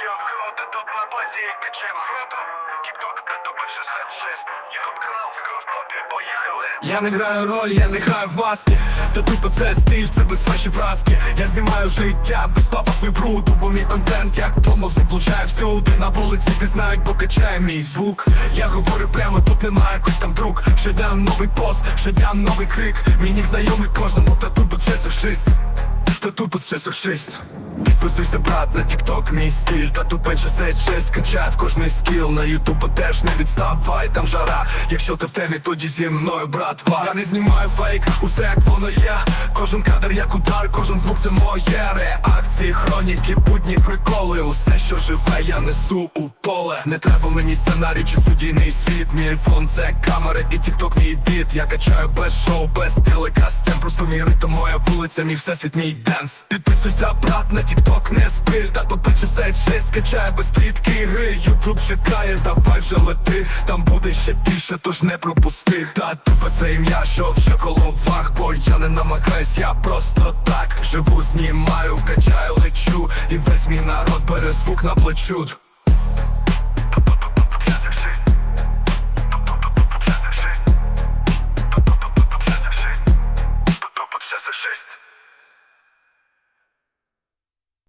Йо, круто, тут на базі, качаємо круто? Тік-ток, тобі 66 Ютуб канал, в топі, поїхали. Я не граю роль, я не граю в маски. Та тупо це стиль, це без фальші вразки. Я знімаю життя без пафосу і бруду Бо мій контент, як томовси, влучає всюди. На вулиці пізнають, бо качає мій звук. Я говорю прямо, тут немає якось там друг Щоден новий пост, щоден новий крик. Мій нік знайомий кожному, та тут це сексист Та тут це сексист Підписуйся, брат, на тікток мій стиль. Та тут менше 6 качає в кожний скіл. На ютубу теж не відставай, там жара. Якщо ти в темі, тоді зі мною, братва Я не знімаю фейк, усе як воно є. Кожен кадр як удар, кожен звук це моє. Реакції, хроніки, будні приколи. Усе, що живе, я несу у поле. Не треба мені сценарій чи студійний світ. Мій айфон це камери і тікток мій біт. Я качаю без шоу, без телекастем Просто мій ритм, моя вулиця, мій всесвіт, мій денс Підписуйся, брат, на тікток не спиль Та пише все скачає качає без плітки гри. Ютуб чекає, давай вже лети. Там буде ще більше, тож не пропусти. Та тупо це ім'я, що в шоколовах Бо я не намагаюсь, я просто так Живу, знімаю, качаю, лечу. І весь мій народ бере звук на плечу